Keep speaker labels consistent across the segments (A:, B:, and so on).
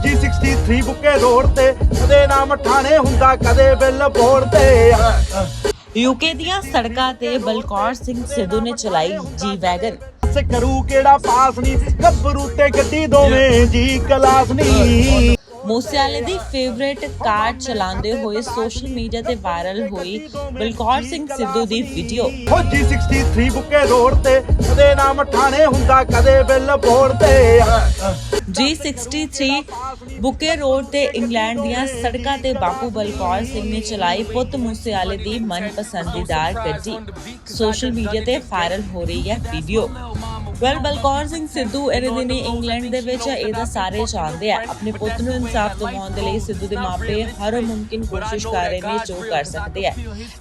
A: ਫੌਜੀ 63 ਬੁੱਕੇ ਰੋਡ ਤੇ ਕਦੇ ਨਾਮ ਠਾਣੇ ਹੁੰਦਾ ਕਦੇ ਬਿੱਲ ਬੋਰਡ ਤੇ।
B: ਯੂਕੇ ਦੀਆਂ ਸੜਕਾਂ ਤੇ ਬਲਕੌਰ ਸਿੰਘ ਸਿੱਧੂ ਨੇ ਚਲਾਈ ਜੀ ਵੈਗਨ।
A: ਸ ਕਰੂ ਕਿਹੜਾ ਪਾਸ ਨਹੀਂ ਗੱਭਰੂ ਤੇ ਗੱਡੀ ਦੋਵੇਂ ਜੀ ਕਲਾਸ ਨਹੀਂ।
B: ਮੂਸੇਵਾਲੇ ਦੀ ਫੇਵਰੇਟ ਕਾਰ ਚਲਾਉਂਦੇ ਹੋਏ ਸੋਸ਼ਲ ਮੀਡੀਆ ਤੇ ਵਾਇਰਲ ਹੋਈ ਬਲਕੌਰ ਸਿੰਘ ਸਿੱਧੂ ਦੀ ਵੀਡੀਓ
A: ਫੌਜੀ 63 ਬੁੱਕੇ ਰੋਡ ਤੇ ਕਦੇ ਨਾਮ ਠਾਣੇ ਹੁੰਦਾ ਕਦੇ ਬਿੱਲ ਬੋਰਡ ਤੇ।
B: G63 ਬੁਕੇ ਰੋਡ ਤੇ ਇੰਗਲੈਂਡ ਦੀਆਂ ਸੜਕਾਂ ਤੇ ਬਾਪੂ ਬਲਕੌਰ ਸਿੰਘ ਨੇ ਚਲਾਈ ਪੁੱਤ ਮੂਸੇਵਾਲੇ ਦੀ ਮਨਪਸੰਦੀਦਾਰ ਗੱਡੀ ਸੋਸ਼ਲ ਮੀਡੀਆ ਤੇ ਵਾਇਰਲ ਹੋ ਰਹੀ ਹੈ ਵੀਡੀਓ ਵੈਲ ਬਲਕੌਰ ਸਿੰਘ ਸਿੱਧੂ ਇਹਦੇ ਦਿਨੀ ਇੰਗਲੈਂਡ ਦੇ ਵਿੱਚ ਇਹ ਤਾਂ ਸਾਰੇ ਜਾਣਦੇ ਆ। ਆਪਣੇ ਪੁੱਤ ਨੂੰ ਇਨਸਾਫ ਦਿਵਾਉਣ ਦੇ ਲਈ ਸਿੱਧੂ ਦੇ ਮਾਪੇ ਹਰ ਮੁਮਕਿਨ ਕੋਸ਼ਿਸ਼ ਕਰ ਰਹੇ ਨੇ, ਜੋ ਕਰ ਸਕਦੇ ਆ।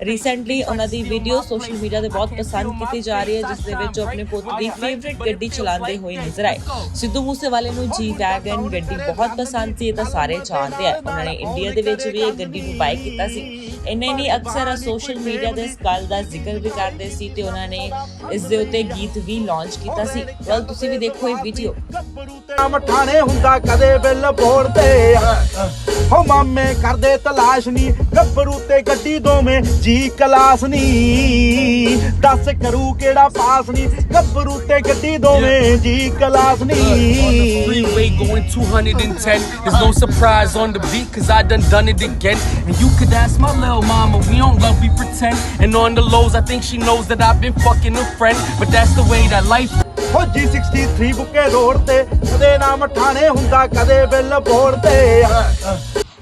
B: ਰੀਸੈਂਟਲੀ ਉਹਨਾਂ ਦੀ ਵੀਡੀਓ ਸੋਸ਼ਲ ਮੀਡੀਆ ਤੇ ਬਹੁਤ ਪਸੰਦ ਕੀਤੀ ਜਾ ਰਹੀ ਹੈ, ਜਿਸ ਦੇ ਵਿੱਚ ਉਹ ਆਪਣੇ ਪੁੱਤ ਦੀ ਫੇਵਰਿਟ ਗੱਡੀ ਚਲਾਉਂਦੇ ਹੋਏ ਨਜ਼ਰ ਆਏ। ਸਿੱਧੂ ਮੂਸੇਵਾਲੇ ਨੂੰ ਜੀ ਵੈਗਨ ਗੱਡੀ ਬਹੁਤ ਪਸੰਦ ਸੀ, ਇਹ ਤਾਂ ਸਾਰੇ ਜਾਣਦੇ ਆ। ਉਹਨਾਂ ਨੇ ਇੰਡੀਆ ਦੇ ਵਿੱਚ ਵੀ ਇਹ ਗੱਡੀ ਨੂੰ ਬਾਈ ਕੀਤਾ ਸੀ। ਇੰਨੇ ਨਹੀਂ, ਅਕਸਰ ਸੋਸ਼ਲ ਮੀਡੀਆ ਤੇ ਇਸ ਗੱਲ ਦਾ ਜ਼ਿਕਰ ਵੀ ਕਰਦੇ ਸੀ ਤੇ ਉਹਨਾਂ ਨੇ ਇਸ ਦੇ ਉੱਤੇ ਗੀਤ ਵੀ ਲਾਂਚ ਕੀਤਾ ਸੀ ਵੈਲ ਤੁਸੀਂ ਵੀ ਦੇਖੋ ਇਹ ਵੀਡੀਓ
A: ਗੱਭਰੂ ਤੇ ਨਾਮ ਠਾਣੇ ਹੁੰਦਾ ਕਦੇ ਬਿੱਲ ਬੋਰਡ ਤੇ ਹੋ ਮਾਮੇ ਕਰਦੇ ਤਲਾਸ਼ ਨਹੀਂ ਗੱਭਰੂ ਤੇ ਗੱਡੀ ਦੋਵੇਂ ਜੀ ਕਲਾਸ ਨਹੀਂ ਦੱਸ ਕਰੂ ਕਿਹੜਾ ਪਾਸ ਨਹੀਂ ਗੱਭਰੂ ਤੇ ਗੱਡੀ ਦੋਵੇਂ ਜੀ ਕਲਾਸ
C: on the
A: ਨਹੀਂ
C: freeway going 210. There's no surprise on the beat, cause I done done it again. And you could ask my little mama, we don't love, we pretend. And on the lows, I think she knows that I've been fucking a friend. But that's the way that life
A: ਫੌਜੀ 63 ਬੁੱਕੇ road ਤੇ ਕਦੇ ਨਾਮ ਠਾਣੇ ਹੁੰਦਾ ਕਦੇ bill board ਤੇ।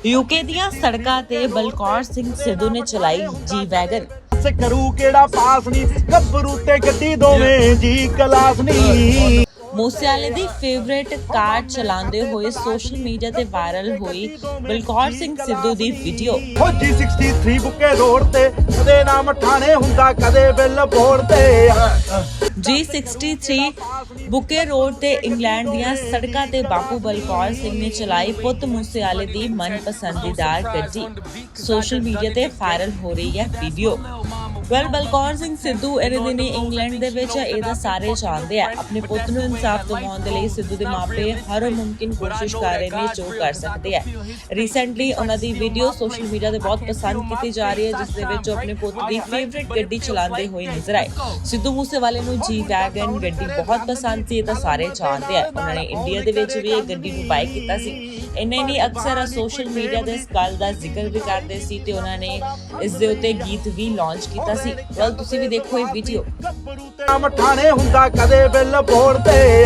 B: UK ਦੀਆਂ ਸੜਕਾਂ ਤੇ ਬਲਕੌਰ ਸਿੰਘ ਸਿੱਧੂ ਨੇ ਚਲਾਈ ਜੀ ਵੈਗਨ।
A: ਸ ਕਰੂ ਕਿਹੜਾ ਪਾਸ ਨਹੀਂ ਗੱਭਰੂ ਤੇ ਗੱਡੀ ਦੋਵੇਂ ਜੀ ਕਲਾਸ ਨਹੀਂ।
B: ਮੂਸੇਵਾਲੇ ਦੀ ਫੇਵਰੇਟ ਕਾਰ ਚਲਾਉਂਦੇ ਹੋਏ ਸੋਸ਼ਲ ਮੀਡੀਆ ਤੇ ਵਾਇਰਲ ਹੋਈ ਬਲਕੌਰ ਸਿੰਘ ਸਿੱਧੂ ਦੀ ਵੀਡੀਓ
A: ਫੌਜੀ 63 ਬੁੱਕੇ ਰੋਡ ਤੇ ਕਦੇ ਨਾਮ ਠਾਣੇ ਹੁੰਦਾ ਕਦੇ ਬਿੱਲ ਬੋਰਡ ਤੇ।
B: G63 ਬੁਕੇ ਰੋਡ ਤੇ ਇੰਗਲੈਂਡ ਦੀਆਂ ਸੜਕਾਂ ਤੇ ਬਾਪੂ ਬਲਕੌਰ ਸਿੰਘ ਨੇ ਚਲਾਈ ਪੁੱਤ ਮੂਸੇਵਾਲੇ ਦੀ ਮਨਪਸੰਦੀਦਾਰ ਗੱਡੀ। ਸੋਸ਼ਲ ਮੀਡੀਆ ਤੇ ਵਾਇਰਲ ਹੋ ਰਹੀ ਹੈ ਵੀਡੀਓ ਵੈਲ ਬਲਕੌਰ ਸਿੰਘ ਸਿੱਧੂ ਇਹਦੇ ਇੰਗਲੈਂਡ ਦੇ ਵਿੱਚ ਇਹ ਸਾਰੇ ਜਾਣਦੇ ਆ। ਆਪਣੇ ਪੁੱਤ ਨੂੰ ਇਨਸਾਫ ਦਿਵਾਉਣ ਦੇ ਲਈ ਸਿੱਧੂ ਦੇ ਮਾਪੇ ਹਰ ਮੁਮਕਿਨ ਕੋਸ਼ਿਸ਼ ਕਰ ਰਹੇ ਨੇ, ਜੋ ਕਰ ਸਕਦੇ ਆ। ਰੀਸੈਂਟਲੀ ਉਹਨਾਂ ਦੀ ਵੀਡੀਓ ਸੋਸ਼ਲ ਮੀਡੀਆ ਤੇ ਬਹੁਤ ਪਸੰਦ ਕੀਤੀ ਜਾ ਰਹੀ ਹੈ, ਜਿਸ ਦੇ ਵਿੱਚ ਉਹ ਆਪਣੇ ਪੁੱਤ ਦੀ ਫੇਵਰਿਟ ਗੱਡੀ ਚਲਾਉਂਦੇ ਹੋਏ ਨਜ਼ਰ ਆਏ। ਸਿੱਧੂ ਮੂਸੇਵਾਲੇ ਨੂੰ ਜੀ, ਵੈਗਨ ਗੱਡੀ ਬਹੁਤ ਪਸੰਦ ਸੀ, ਇਹ ਤਾਂ ਸਾਰੇ ਜਾਣਦੇ ਆ। ਉਹਨਾਂ ਨੇ ਇੰਡੀਆ ਦੇ ਵਿੱਚ ਵੀ ਇਹ ਗੱਡੀ ਨੂੰ ਬਾਈ ਕੀਤਾ ਸੀ। ਇੰਨੇ ਨਹੀਂ ਅਕਸਰ ਸੋਸ਼ਲ ਮੀਡੀਆ ਤੇ ਇਸ ਗੱਲ ਦਾ ਜ਼ਿਕਰ ਵੀ ਕਰਦੇ ਸੀ ਤੇ ਉਹਨਾਂ ਨੇ ਇਸ ਦੇ ਉੱਤੇ ਗੀਤ ਵੀ ਲਾਂਚ ਕੀਤਾ ਸੀ। ਵੈਲ ਤੁਸੀਂ ਵੀ ਦੇਖੋ ਇਹ ਵੀਡੀਓ
A: ਗੱਭਰੂ ਤੇ ਨਾਮ ਠਾਣੇ ਹੁੰਦਾ ਕਦੇ ਬਿੱਲ ਬੋਰਡ ਤੇ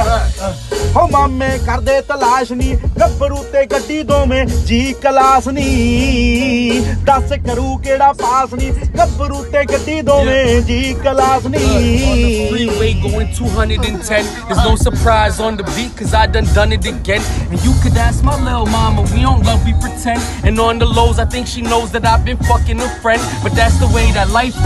A: ਹੋ ਮਾਮੇ ਕਰਦੇ ਤਲਾਸ਼ ਨਹੀਂ ਗੱਭਰੂ ਤੇ ਗੱਡੀ ਦੋਵੇਂ ਜੀ ਕਲਾਸ ਨਹੀਂ ਦੱਸ ਕਰੂ ਕਿਹੜਾ ਪਾਸ ਨਹੀਂ ਗੱਭਰੂ ਤੇ ਗੱਡੀ ਦੋਵੇਂ ਜੀ ਕਲਾਸ
C: on the
A: ਨਹੀਂ
C: freeway going 210. There's no surprise on the beat, cause I done done it again. And you could ask my little mama, we don't love, we pretend. And on the lows, I think she knows that I've been fucking a friend. But that's the way that life